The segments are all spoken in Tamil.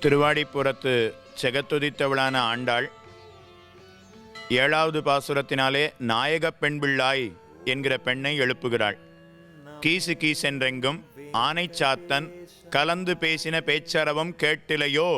திருவாடிப்புறத்து செகத்துதித்தவளான ஆண்டாள் ஏழாவது பாசுரத்தினாலே நாயகப் பெண்பிள்ளாய் என்கிற பெண்ணை எழுப்புகிறாள். கீசு கீசென்றெங்கும் ஆனை சாத்தன் கலந்து பேசின பேச்சரவம் கேட்டிலையோ?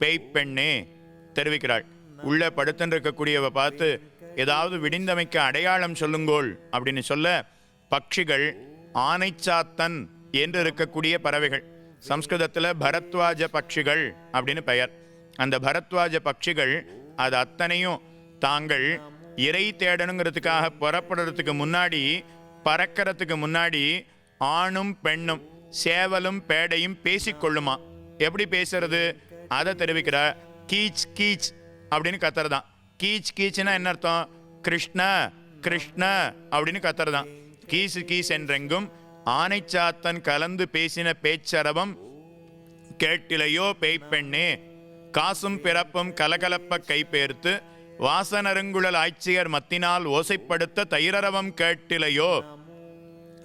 பேய்ப்பெண்ணே தெரிவிக்கிறாள். உள்ளே படுத்துருக்கக்கூடியவ பார்த்து ஏதாவது விடிந்தமைக்க அடையாளம் சொல்லுங்கோள் அப்படின்னு சொல்ல பட்சிகள் ஆனைச்சாத்தன் என்று இருக்கக்கூடிய பறவைகள். சம்ஸ்கிருதத்தில் பரத்வாஜ பட்சிகள் அப்படின்னு பெயர். அந்த பரத்வாஜ பட்சிகள் அது அத்தனையும் தாங்கள் இறை தேடணுங்கிறதுக்காக புறப்படுறதுக்கு முன்னாடி பறக்கிறதுக்கு முன்னாடி ஆணும் பெண்ணும் சேவலும் பேடையும் பேசிக்கொள்ளுமா? எப்படி பேசுறது? அதை தெரிவிக்கிற கீச் கீச் அப்படின்னு கத்துறதான். கீச் கீச்னா என்ன அர்த்தம்? கிருஷ்ண கிருஷ்ண அப்படின்னு கத்துறதான். கீசு கீஸ் என்றெங்கும் ஆனைச்சாத்தன் கலந்து பேசின பேச்சரவம் கேட்டிலையோ பேய்ப்பெண்ணே. காசும் பிறப்பும் கலகலப்ப கைப்பேர்த்து வாசனருங்குழல் ஆட்சியர் மத்தினால் ஓசைப்படுத்த தைரரவம் கேட்டிலையோ?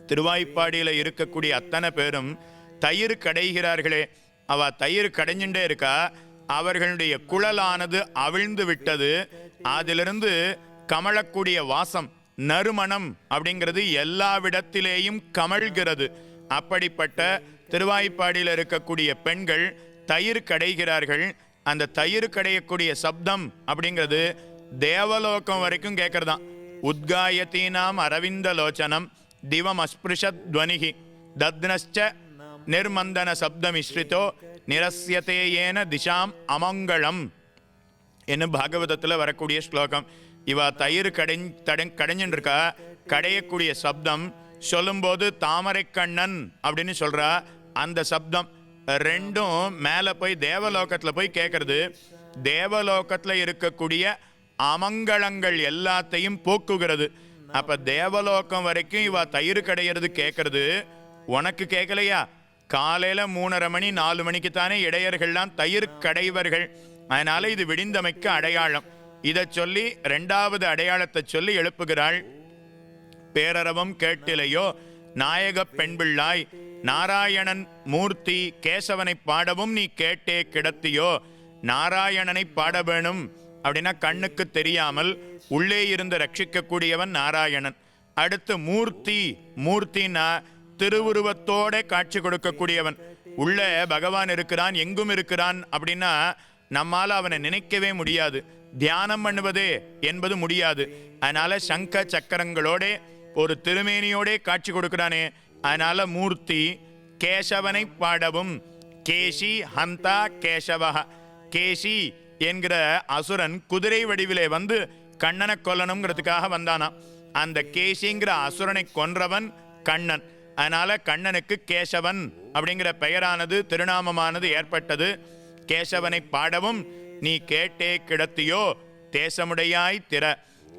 திருவாய்ப்பாடியில் இருக்கக்கூடிய அத்தனை பேரும் தயிர் கடைகிறார்களே. அவ தயிர் கடைஞ்சுட்டே இருக்கா? அவர்களுடைய குழலானது அவிழ்ந்து விட்டது. அதிலிருந்து கமழக்கூடிய வாசம் நறுமணம் அப்படிங்கிறது எல்லாவிடத்திலேயும் கமழ்கிறது. அப்படிப்பட்ட திருவாய்ப்பாடியில் இருக்கக்கூடிய பெண்கள் தயிர் கடைகிறார்கள். அந்த தயிர் கடையக்கூடிய சப்தம் அப்படிங்கிறது தேவலோகம் வரைக்கும் கேட்கறதான் உத்காயத்தீனாம் அரவிந்த லோச்சனம் திவம் அஸ்பிருஷத்வனிகி துவனிகி நிர்மந்தன சப்தமிஸ்ரித்தோ நிரஸ்யத்தேயேன திசாம் அமங்கலம் என்ன பாகவதத்தில் வரக்கூடிய ஸ்லோகம். இவா தயிர் கடை தடை கடைஞ்சுன்னு இருக்கா கடையக்கூடிய சப்தம் சொல்லும்போது தாமரைக்கண்ணன் அப்படின்னு சொல்கிறா அந்த சப்தம் ரெண்டும் மேலே போய் தேவலோகத்தில் போய் கேட்கறது தேவலோகத்தில் இருக்கக்கூடிய அமங்கலங்கள் எல்லாத்தையும் போக்குகிறது. அப்போ தேவலோகம் வரைக்கும் இவ தயிர் கிடையிறது கேட்கறது உனக்கு கேட்கலையா காலையில் மூணரை மணி நாலு மணிக்கு தானே இடையர்கள்லாம் தயிர் கடைவர்கள். அதனால் இது விடிந்தமைக்கு அடையாளம். இதை சொல்லி ரெண்டாவது அடையாளத்தை சொல்லி எழுப்புகிறாள். பேரரவம் கேட்டிலையோ நாயகப் பெண்பிள்ளாய் நாராயணன் மூர்த்தி கேசவனை பாடவும் நீ கேட்டே கிடத்தியோ? நாராயணனை பாட வேணும் அப்படின்னா கண்ணுக்கு தெரியாமல் உள்ளே இருந்து ரட்சிக்கக்கூடியவன் நாராயணன். அடுத்து மூர்த்தி மூர்த்தினா திருவுருவத்தோட காட்சி கொடுக்கக்கூடியவன். உள்ள பகவான் இருக்கிறான் எங்கும் இருக்கிறான் அப்படின்னா நம்மால் அவனை நினைக்கவே முடியாது. தியானம் பண்ணுவதே என்பது முடியாது. அதனால சங்க சக்கரங்களோட ஒரு திருமேனியோட காட்சி கொடுக்கிறானே. அதனால மூர்த்தி கேசவனை பாடவும். கேசி ஹந்தா கேசவா கேசி என்கிற அசுரன் குதிரை வடிவிலே வந்து கண்ணனை கொல்லணுங்கிறதுக்காக வந்தானா. அந்த கேசிங்கிற அசுரனை கொன்றவன் கண்ணன். அதனால கண்ணனுக்கு கேசவன் அப்படிங்கிற பெயரானது திருநாமமானது ஏற்பட்டது. கேசவனை பாடவும் நீ கேட்டே கிடத்தியோ தேசமுடையாய் திற.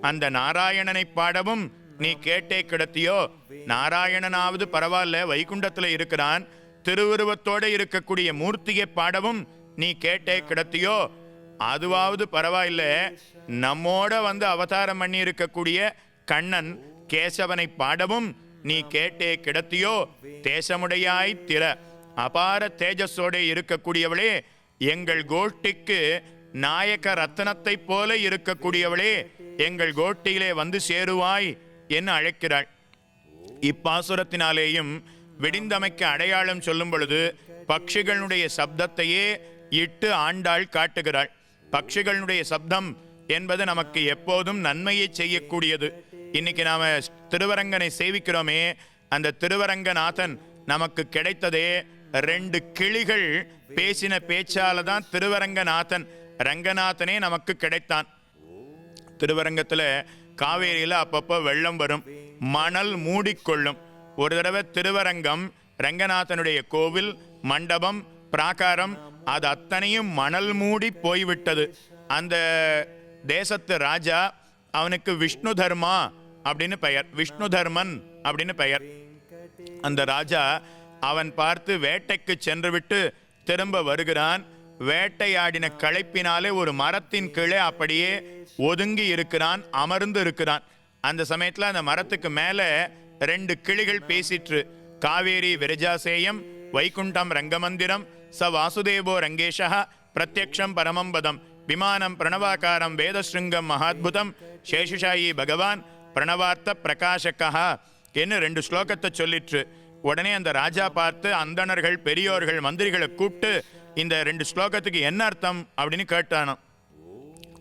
அந்த நாராயணனை பாடவும் நீ கேட்டே கிடத்தியோ? நாராயணனாவது பரவாயில்ல வைகுண்டத்தில் இருக்கிறான். திருவுருவத்தோடு இருக்கக்கூடிய மூர்த்தியை பாடவும் நீ கேட்டே கிடத்தியோ? அதுவாவது பரவாயில்ல. நம்மோட வந்து அவதாரம் பண்ணி இருக்கக்கூடிய கண்ணன் கேசவனை பாடவும் நீ கேட்டே கிடத்தியோ? தேசமுடையாய் திற. அபார தேஜஸோட இருக்கக்கூடியவளே எங்கள் கோஷ்டிக்கு நாயக ரத்தனத்தைப் போல இருக்கக்கூடியவளே எங்கள் கோட்டியிலே வந்து சேருவாய். என்ன அழைக்கிறாள்? இப்பாசுரத்தினாலேயும் விடிந்தமைக்கு அடையாளம் சொல்லும் பொழுது பட்சிகளுடைய சப்தத்தையே இட்டு ஆண்டாள் காட்டுகிறாள். பட்சிகளுடைய சப்தம் என்பது நமக்கு எப்போதும் நன்மையை செய்யக்கூடியது. இன்னைக்கு நாம திருவரங்கனை சேவிக்கிறோமே அந்த திருவரங்கநாதன் நமக்கு கிடைத்ததே ரெண்டு கிளிகள் பேசின பேச்சால தான் திருவரங்கநாதன் ரங்கநாதனே நமக்கு கிடைத்தான். திருவரங்கத்துல காவேரியில் அப்பப்போ வெள்ளம் வரும். மணல் மூடிக்கொள்ளும். ஒரு தடவை திருவரங்கம் ரங்கநாதனுடைய கோவில் மண்டபம் பிராகாரம் அது அத்தனையும் மணல் மூடி போய்விட்டது. அந்த தேசத்து ராஜா அவனுக்கு விஷ்ணு தர்மா அப்படின்னு பெயர் விஷ்ணு தர்மன் அப்படின்னு பெயர். அந்த ராஜா அவன் பார்த்து வேட்டைக்கு சென்றுவிட்டு திரும்ப வருகிறான். வேட்டையாடின களைப்பினாலே ஒரு மரத்தின் கீழே அப்படியே ஒதுங்கி இருக்கிறான் அமர்ந்து இருக்கிறான். அந்த சமயத்தில் அந்த மரத்துக்கு மேலே ரெண்டு கிளிகள் பேசிற்று. காவேரி விரஜாசேயம் வைகுண்டம் ரங்கமந்திரம் ச வாசுதேவோ ரங்கேஷா பிரத்யக்ஷம் பரமம்பதம் விமானம் பிரணவாகாரம் வேதஸ்ருங்கம் மகாத்புதம் சேஷுஷாயி பகவான் பிரணவார்த்த பிரகாஷக்கா என்று ரெண்டு ஸ்லோகத்தை சொல்லிற்று. உடனே அந்த ராஜா பார்த்து அந்தணர்கள் பெரியோர்கள் மந்திரிகளை கூப்பிட்டு இந்த ரெண்டு ஸ்லோகத்துக்கு என்ன அர்த்தம் அப்படின்னு கேட்டானோ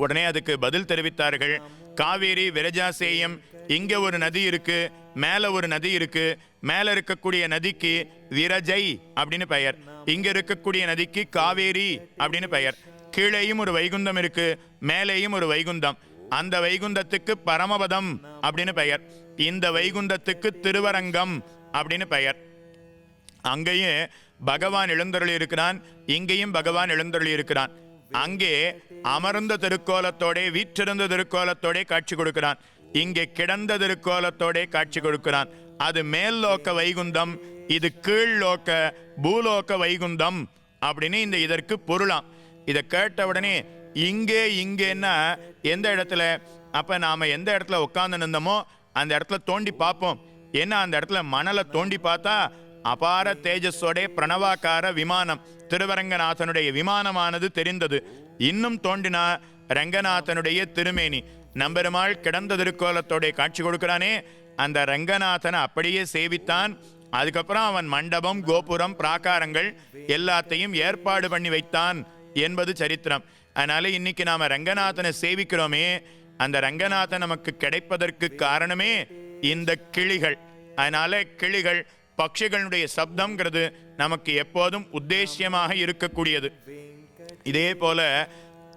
உடனே அதுக்கு பதில் தெரிவித்தார்கள். காவேரி விரஜாசேயம் இங்கே ஒரு நதி இருக்கு மேலே ஒரு நதி இருக்கு மேலே இருக்கக்கூடிய நதிக்கு விரஜை அப்படின்னு பெயர். இங்கே இருக்கக்கூடிய நதிக்கு காவேரி அப்படின்னு பெயர். கீழேயும் ஒரு வைகுந்தம் இருக்கு மேலேயும் ஒரு வைகுந்தம். அந்த வைகுந்தத்துக்கு பரமபதம் அப்படின்னு பெயர். இந்த வைகுந்தத்துக்கு திருவரங்கம் அப்படின்னு பெயர். அங்கேயே பகவான் எழுந்தருளி இருக்கிறான் இங்கேயும் பகவான் எழுந்தருளி இருக்கிறான் அங்கே அமர்ந்த திருக்கோலத்தோட வீற்றிருந்த திருக்கோலத்தோட காட்சி கொடுக்கிறான். இங்கே கிடந்த திருக்கோலத்தோட காட்சி கொடுக்கிறான். அது மேல் லோக்க வைகுந்தம் இது கீழ் லோக்க பூலோக்க வைகுந்தம் அப்படின்னு இந்த இதற்கு பொருளாம். இதை கேட்ட உடனே இங்கே இங்கேன்னா எந்த இடத்துல? அப்போ நாம் எந்த இடத்துல உட்காந்து நின்றோமோ அந்த இடத்துல தோண்டி பார்ப்போம். ஏன்னா அந்த இடத்துல மணலை தோண்டி பார்த்தா அபார தேஜஸோட பிரணவாக்கார விமானம் திருவரங்கநாதனுடைய விமானமானது தெரிந்தது. இன்னும் தோண்டினா ரங்கநாதனுடைய திருமேனி. நம்பெருமாள் கிடந்த திருக்கோலத்தோடைய காட்சி கொடுக்கிறானே. அந்த ரங்கநாதனை அப்படியே சேவித்தான். அதுக்கப்புறம் அவன் மண்டபம் கோபுரம் பிராகாரங்கள் எல்லாத்தையும் ஏற்பாடு பண்ணி வைத்தான் என்பது சரித்திரம். அதனால இன்னைக்கு நாம ரங்கநாதனை சேவிக்கிறோமே. அந்த ரங்கநாதன் நமக்கு கிடைப்பதற்கு காரணமே இந்த கிளிகள். அதனால கிளிகள் பட்சிகளுடைய சப்தம்ங்கிறது நமக்கு எப்போதும் உத்தேசியமாக இருக்கக்கூடியது. இதே போல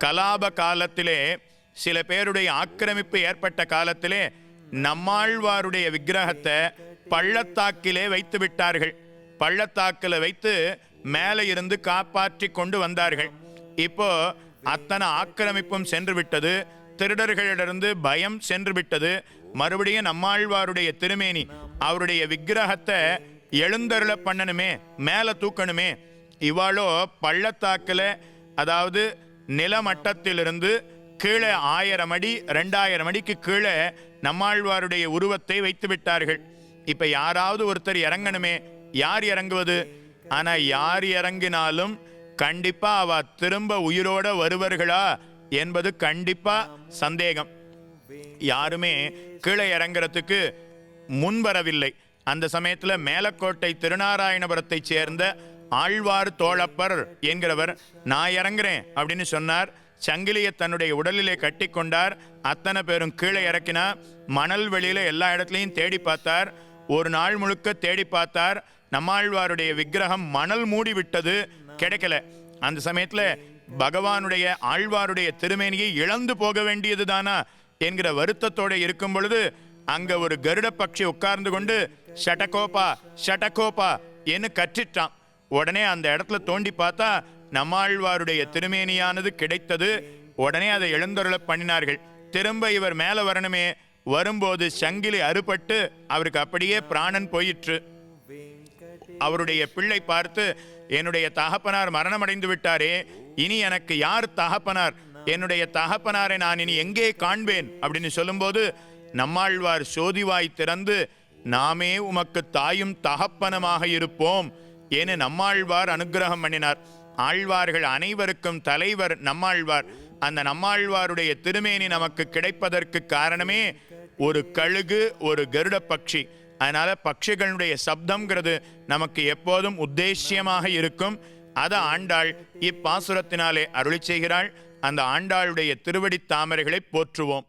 கலாப காலத்திலே சில பேருடைய ஆக்கிரமிப்பு ஏற்பட்ட காலத்திலே நம்மாழ்வாருடைய விக்கிரகத்தை பள்ளத்தாக்கிலே வைத்து விட்டார்கள். பள்ளத்தாக்கில் வைத்து மேலே இருந்து காப்பாற்றி கொண்டு வந்தார்கள். இப்போ அத்தனை ஆக்கிரமிப்பும் சென்று விட்டது. திருடர்களிடமிருந்து பயம் சென்று விட்டது மறுபடியும் நம்மாழ்வாருடைய திருமேனி அவருடைய விக்கிரகத்தை எழுந்தருள பண்ணணுமே மேலே தூக்கணுமே. இவாளோ பள்ளத்தாக்கில் அதாவது நிலமட்டத்திலிருந்து கீழே ஆயிரம் அடி ரெண்டாயிரம் அடிக்கு கீழே நம்மாழ்வாருடைய உருவத்தை வைத்து விட்டார்கள் இப்போ யாராவது ஒருத்தர் இறங்கணுமே யார் இறங்குவது? ஆனால் யார் இறங்கினாலும் கண்டிப்பாக அவ திரும்ப உயிரோட வருவர்களா? என்பது கண்டிப்பா சந்தேகம். யாருமே கீழே இறங்குறதுக்கு முன்வரவில்லை. அந்த சமயத்தில் மேலக்கோட்டை திருநாராயணபுரத்தைச் சேர்ந்த ஆழ்வார் தோழப்பர் என்கிறவர் நான் இறங்குறேன் அப்படின்னு சொன்னார். சங்கிலியை தன்னுடைய உடலிலே கட்டி கொண்டார். அத்தனை பேரும் கீழே இறக்கினா மணல் வெளியில எல்லா இடத்துலையும் தேடி பார்த்தார். ஒரு நாள் முழுக்க தேடி பார்த்தார். நம்மாழ்வாருடைய விக்கிரகம் மணல் மூடி விட்டது கிடைக்கல. அந்த சமயத்தில் பகவானுடைய ஆழ்வாருடைய திருமேனியை இழந்து போக வேண்டியது தானா என்கிற வருத்தத்தோட இருக்கும் பொழுது அங்க ஒரு கருட பட்சி உட்கார்ந்து கொண்டு ஷடகோபா ஷடகோபா என்று கற்றிட்டான். உடனே அந்த இடத்துல தோண்டி பார்த்தா நம்மாழ்வாருடைய திருமேனியானது கிடைத்தது. உடனே அதை எழுந்தருள பண்ணினார்கள். திரும்ப இவர் மேல வரணுமே. வரும்போது சங்கிலி அறுபட்டு அவருக்கு அப்படியே பிராணன் போயிற்று. அவருடைய பிள்ளை பார்த்து என்னுடைய தகப்பனார் மரணமடைந்து விட்டாரே. இனி எனக்கு யார் தகப்பனார்? என்னுடைய தகப்பனாரை நான் இனி எங்கே காண்பேன்? அப்படின்னு சொல்லும்போது நம்மாழ்வார் சோதிவாய் திறந்து நாமே உமக்கு தாயும் தகப்பனமாக இருப்போம் என நம்மாழ்வார் அனுக்கிரகம் பண்ணினார். ஆழ்வார்கள் அனைவருக்கும் தலைவர் நம்மாழ்வார். அந்த நம்மாழ்வாருடைய திருமேனி நமக்கு கிடைப்பதற்கு காரணமே ஒரு கழுகு ஒரு கருட பட்சி. அதனால பட்சிகளுடைய சப்தம்ங்கிறது நமக்கு எப்போதும் உத்தேசியமாக இருக்கும். அதை ஆண்டாள் இப்பாசுரத்தினாலே அருளி செய்கிறாள். அந்த ஆண்டாளுடைய திருவடி தாமரைகளை போற்றுவோம்.